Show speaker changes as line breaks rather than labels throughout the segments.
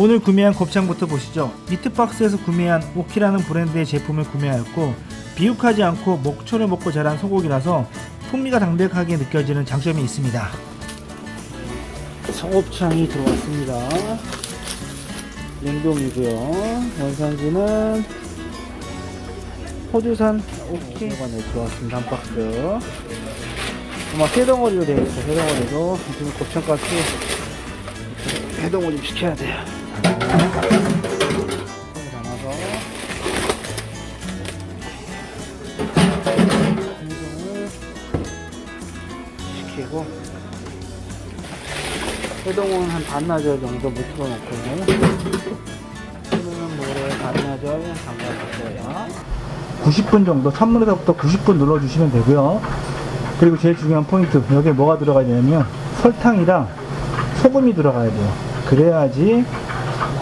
오늘 구매한 곱창부터 보시죠. 미트박스에서 구매한 오키라는 브랜드의 제품을 구매하였고 비육하지 않고 목초를 먹고 자란 소고기라서 풍미가 담백하게 느껴지는 장점이 있습니다. 소곱창이 들어왔습니다. 냉동이고요. 원산지는 호주산 오키가 네, 들어왔습니다. 한 박스. 아마 세 덩어리로 되어 있어요. 세 덩어리로 지금 곱창가스 해동을 좀 시켜야 돼요. 담아서 해동을 시키고 해동은 한 반나절 정도 물 틀어놓고 흐르는 물에 반나절 담가주세요. 90분 정도 찬물에서부터 90분 눌러주시면 되고요. 그리고 제일 중요한 포인트 여기에 뭐가 들어가야 되냐면 설탕이랑 소금이 들어가야 돼요. 그래야지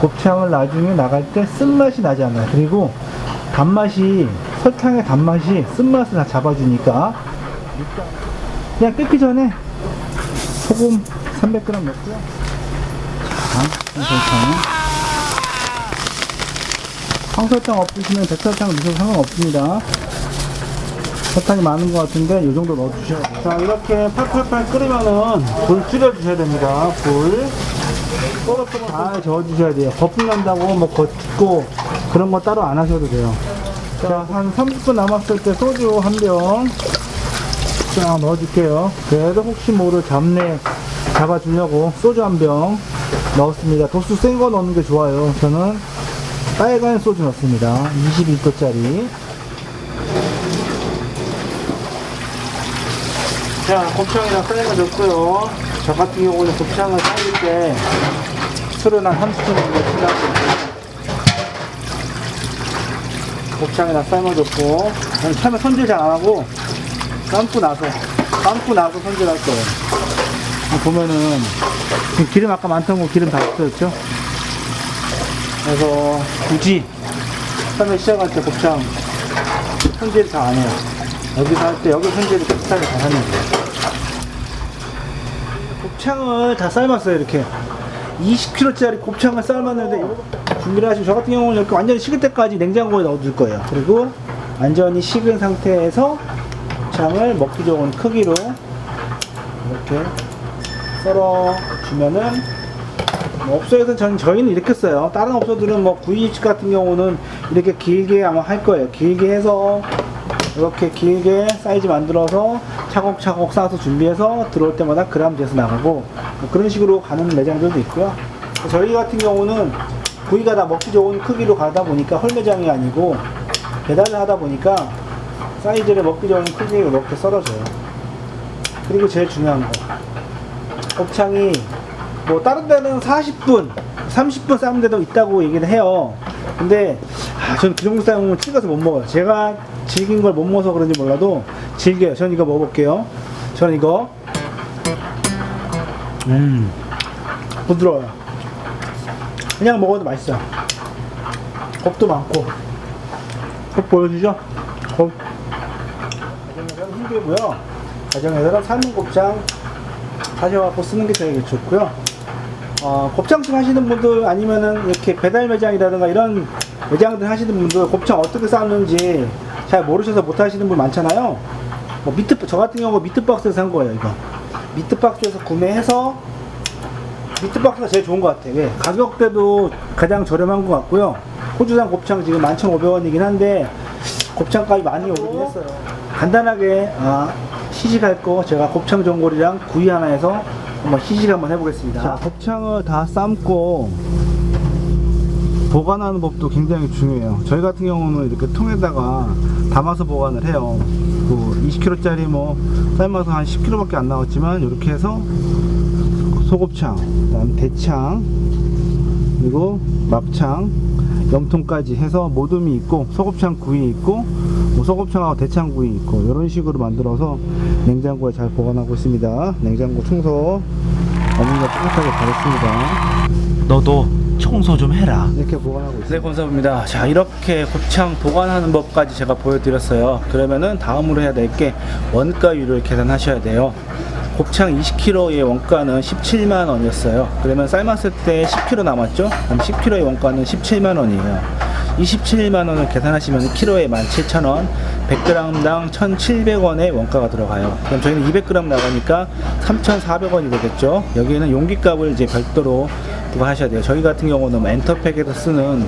곱창을 나중에 나갈 때 쓴맛이 나지 않아요. 그리고 단맛이 설탕의 단맛이 쓴맛을 다 잡아주니까 그냥 끓기 전에 소금 300g 넣고요. 자, 이 설탕. 황설탕 없으시면 백설탕 넣으셔도 상관없습니다. 설탕이 많은 것 같은데 이 정도 넣어주셔야 돼요. 자 이렇게 팔팔팔 끓으면은 불 줄여주셔야 됩니다. 불. 잘 저어주셔야 돼요. 거품 난다고 뭐 걷고 그런 거 따로 안 하셔도 돼요. 자, 한 30분 남았을 때 소주 한 병. 자, 넣어줄게요. 그래도 혹시 모를 잡내 잡아주려고 소주 한 병 넣었습니다. 도수 센 거 넣는 게 좋아요. 저는 빨간 소주 넣습니다. 21도짜리. 자, 곱창이랑 쌀가 넣고요. 저 같은 경우는 곱창을 삶을 때 술은 한 30분 정도 지나고 곱창이랑 삶아줬고 처음에 손질 잘 안 하고 삶고 나서 삶고 나서 손질할 거예요. 보면은 기름 아까 많던 거 기름 다 없어졌죠? 그래서 굳이 처음에 시작할 때 곱창 손질 다 안 해요. 여기서 할 때 여기 손질을 비슷하게 잘 하면 돼요. 곱창을 다 삶았어요 이렇게 20kg짜리 곱창을 삶았는데 준비를 하시고 저 같은 경우는 이렇게 완전히 식을 때까지 냉장고에 넣어둘 거예요 그리고 완전히 식은 상태에서 곱창을 먹기 좋은 크기로 이렇게 썰어 주면은 뭐 업소에서 전 저희는 이렇게 써요 다른 업소들은 뭐 구이집 같은 경우는 이렇게 길게 아마 할 거예요 길게 해서 이렇게 길게 사이즈 만들어서 차곡차곡 싸서 준비해서 들어올 때마다 그람 재서 나가고 뭐 그런 식으로 가는 매장들도 있고요. 저희 같은 경우는 부위가 다 먹기 좋은 크기로 가다 보니까 헐매장이 아니고 배달을 하다 보니까 사이즈를 먹기 좋은 크기로 이렇게 썰어줘요. 그리고 제일 중요한 거 곱창이 뭐 다른 데는 40분, 30분 삶는 데도 있다고 얘기를 해요. 근데 아, 저는 그 정도 삶으면 찍어서 못 먹어요. 제가 질긴 걸 못 먹어서 그런지 몰라도 질겨요. 저는 이거 먹어볼게요. 저는 이거 음 부드러워요. 그냥 먹어도 맛있어요. 곱도 많고 곱 보여주죠? 곱 가정에서는 힘들고요. 가정에서는 삶은 곱창 사셔갖고 쓰는 게 되게 좋고요. 어, 곱창집 하시는 분들 아니면은 이렇게 배달 매장이라든가 이런 매장들 하시는 분들 곱창 어떻게 삶는지 잘 모르셔서 못 하시는 분 많잖아요. 뭐 미트 저 같은 경우 미트박스에서 산 거예요 이거. 미트박스에서 구매해서 미트박스가 제일 좋은 것 같아요. 왜? 가격대도 가장 저렴한 것 같고요. 호주산 곱창 지금 11,500원이긴 한데 곱창값이 많이 오르긴 했어요. 간단하게 아, 시식할 거 제가 곱창 전골이랑 구이 하나 해서 한번 시식 한번 해보겠습니다. 자, 곱창을 다 삶고 보관하는 법도 굉장히 중요해요. 저희 같은 경우는 이렇게 통에다가 담아서 보관을 해요. 그 20kg짜리 뭐 삶아서 한 10kg밖에 안 나왔지만 이렇게 해서 소곱창, 그다음 대창, 그리고 막창, 염통까지 해서 모둠이 있고 소곱창 구이 있고 뭐 소곱창하고 대창 구이 있고 이런 식으로 만들어서 냉장고에 잘 보관하고 있습니다. 냉장고 청소 어머니가 깨끗하게 잘했습니다.
너도 청소 좀 해라.
이렇게 보관하고 있어요.
네, 권사부입니다. 자, 이렇게 곱창 보관하는 법까지 제가 보여드렸어요. 그러면은 다음으로 해야 될 게 원가율을 계산하셔야 돼요. 곱창 20kg의 원가는 17만 원이었어요. 그러면 삶았을 때 10kg 남았죠? 그럼 10kg의 원가는 17만 원이에요. 27만 원을 계산하시면 키로에 17,000원, 100g당 1,700원의 원가가 들어가요. 그럼 저희는 200g 나가니까 3,400원이 되겠죠. 여기에는 용기값을 이제 별도로 부과하셔야 돼요. 저희 같은 경우는 뭐 엔터팩에서 쓰는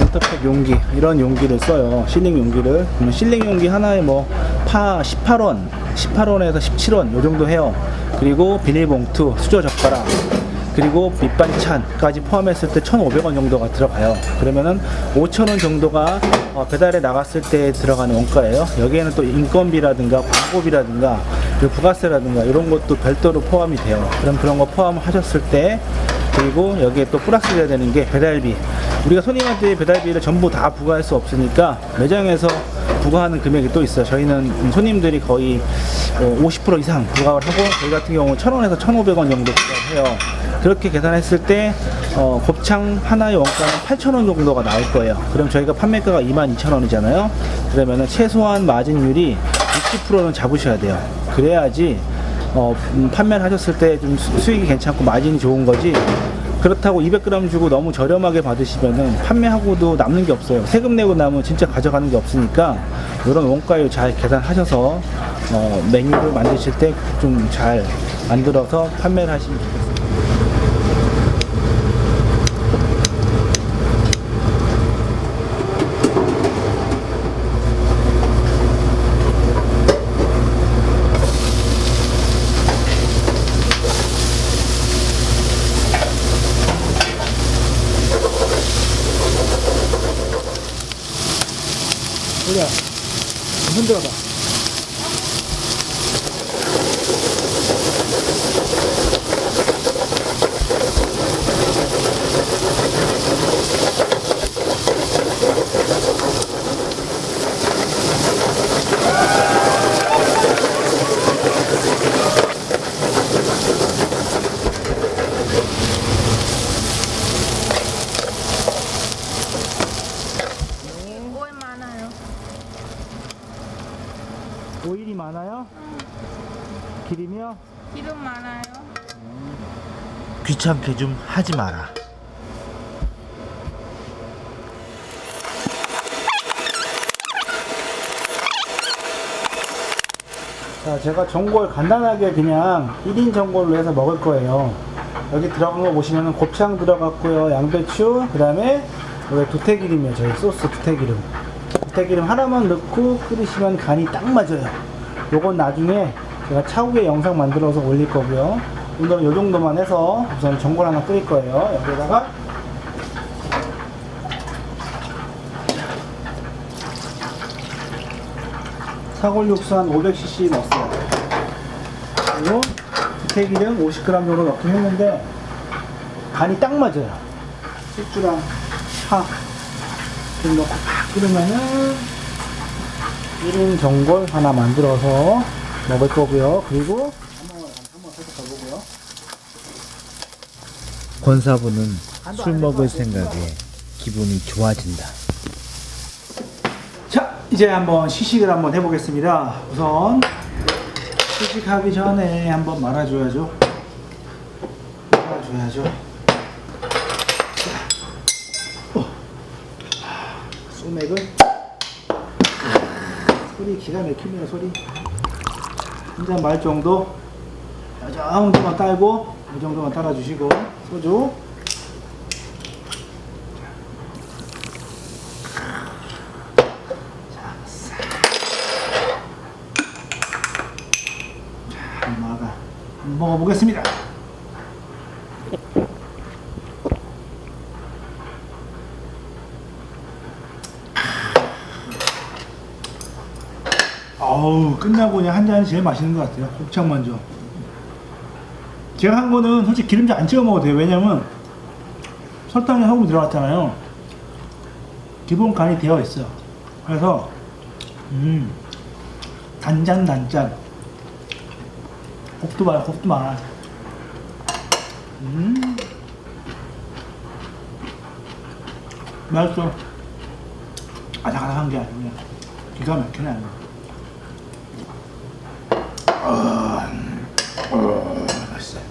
엔터팩 용기 이런 용기를 써요. 실링 용기를. 그러면 실링 용기 하나에 뭐파 18원, 18원에서 17원 요 정도 해요. 그리고 비닐봉투, 수저 젓가락 그리고 밑반찬까지 포함했을 때 1,500원 정도가 들어가요. 그러면은 5,000원 정도가 어, 배달에 나갔을 때 들어가는 원가예요. 여기에는 또 인건비라든가 광고비라든가 그리고 부가세라든가 이런 것도 별도로 포함이 돼요. 그럼 그런 거 포함하셨을 때 그리고 여기에 또 플러스 돼야 되는 게 배달비. 우리가 손님한테 배달비를 전부 다 부과할 수 없으니까 매장에서 부과하는 금액이 또 있어요. 저희는 손님들이 거의 어, 50% 이상 부과를 하고 저희 같은 경우는 1,000원에서 1,500원 정도 부과를 해요. 그렇게 계산했을 때 어, 곱창 하나의 원가는 8,000원 정도가 나올 거예요. 그럼 저희가 판매가가 22,000원이잖아요. 그러면은 최소한 마진율이 60%는 잡으셔야 돼요. 그래야지 어, 음, 판매를 하셨을 때 좀 수익이 괜찮고 마진이 좋은 거지. 그렇다고 200g 주고 너무 저렴하게 받으시면은 판매하고도 남는 게 없어요. 세금 내고 나면 진짜 가져가는 게 없으니까 이런 원가율 잘 계산하셔서 어, 메뉴를 만드실 때 좀 잘 만들어서 판매를 하시면 좋겠습니다.
오일이 많아요? 기름이요?
기름 많아요.
귀찮게 좀 하지 마라.
자, 제가 전골 간단하게 그냥 1인 전골로 해서 먹을 거예요. 여기 들어간 거 보시면은 곱창 들어갔고요. 양배추, 그 다음에 여기 두태기름이에요. 저희 소스 두태기름. 두태기름 하나만 넣고 끓이시면 간이 딱 맞아요. 요건 나중에 제가 차후에 영상 만들어서 올릴 거고요. 오늘은 요 정도만 해서 우선 전골 하나 끓일 거예요. 여기다가 사골 육수 한 500cc 넣었어요. 그리고 두태기름 50g 정도 넣긴 했는데 간이 딱 맞아요. 숙주랑 파 좀 넣고 팍 끓으면은 1인 전골 하나 만들어서 먹을 거고요. 그리고 한번 살짝 더 보고요.
권사부는 술 먹을 생각에 기분이 좋아진다.
자, 이제 한번 시식을 한번 해보겠습니다. 우선 시식하기 전에 한번 말아줘야죠. 말아줘야죠. 자, 어. 소맥을 소리 기가 막히네요 소리. 한 잔 말 정도 이 정도만 딸고 이 정도만 따라주시고 소주. 엄마가 한번 먹어보겠습니다. 어우 끝나고 그냥 한 잔이 제일 맛있는 것 같아요. 곱창 먼저. 제가 한 거는 솔직히 기름장 안 찍어 먹어도 돼요. 왜냐면 설탕에 소금이 들어갔잖아요. 기본 간이 되어 있어요. 그래서 음 단짠 단짠 곱도 많아 곱도 많아 음
맛있어. 아삭아삭한 게 아니고 기가 막히네. 아주. 아, 어, 맛있어요.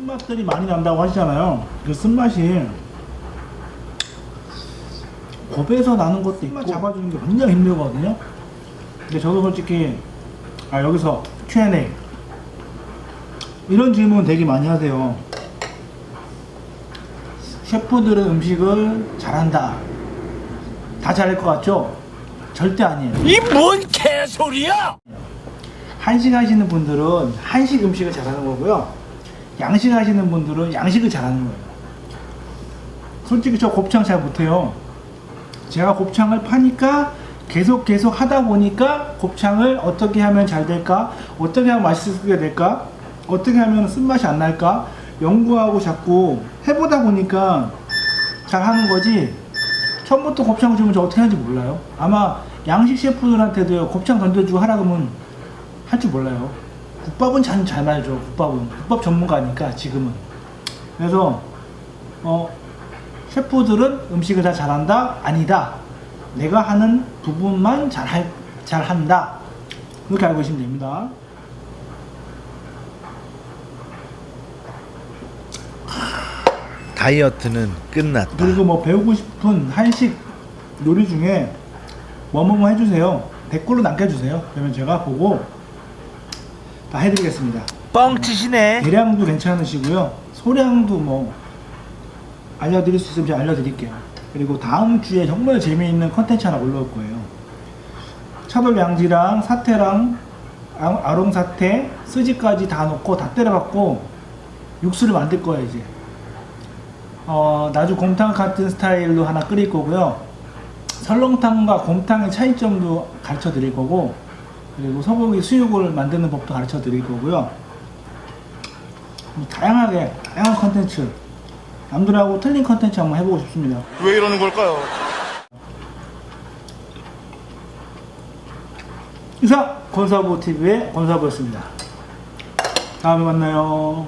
쓴맛들이 많이 난다고 하시잖아요. 그 쓴맛이 겁에서 나는 것도 있고 잡아주는 게 굉장히 힘들거든요. 근데 저도 솔직히 아 여기서 Q&A 이런 질문 되게 많이 하세요. 셰프들은 음식을 잘한다. 다 잘할 것 같죠? 절대 아니에요.
이 뭔 개소리야!
한식 하시는 분들은 한식 음식을 잘하는 거고요. 양식 하시는 분들은 양식을 잘하는 거예요. 솔직히 저 곱창 잘 못해요. 제가 곱창을 파니까 계속 계속 하다 보니까 곱창을 어떻게 하면 잘 될까? 어떻게 하면 맛있게 될까? 어떻게 하면 쓴맛이 안 날까? 연구하고 자꾸 해보다 보니까 잘 하는 거지. 처음부터 곱창을 주면 저 어떻게 하는지 몰라요. 아마 양식 셰프들한테도 곱창 던져주고 하라 그러면 할 줄 몰라요. 국밥은 잘, 잘 말죠. 국밥은. 국밥 전문가니까 지금은. 그래서 어, 셰프들은 음식을 다 잘한다? 아니다. 내가 하는 부분만 잘 할, 잘 한다. 그렇게 알고 계시면 됩니다.
다이어트는 끝났다.
그리고 뭐 배우고 싶은 한식 요리 중에 뭐뭐뭐 해주세요. 댓글로 남겨주세요. 그러면 제가 보고 다 해드리겠습니다.
뻥치시네.
대량도 괜찮으시고요. 소량도 뭐 알려드릴 수 있으면 제가 알려드릴게요. 그리고 다음 주에 정말 재미있는 컨텐츠 하나 올라올 거예요. 차돌 양지랑 사태랑 아- 아롱 사태, 스지까지 다 넣고 다 때려갖고 육수를 만들 거예요 이제. 어, 나주 곰탕 같은 스타일로 하나 끓일 거고요. 설렁탕과 곰탕의 차이점도 가르쳐 드릴 거고, 그리고 소고기 수육을 만드는 법도 가르쳐 드릴 거고요. 뭐 다양하게 다양한 컨텐츠 남들하고 틀린 컨텐츠 한번 해보고 싶습니다.
왜 이러는 걸까요?
이상 권사부 TV의 권사부였습니다. 다음에 만나요.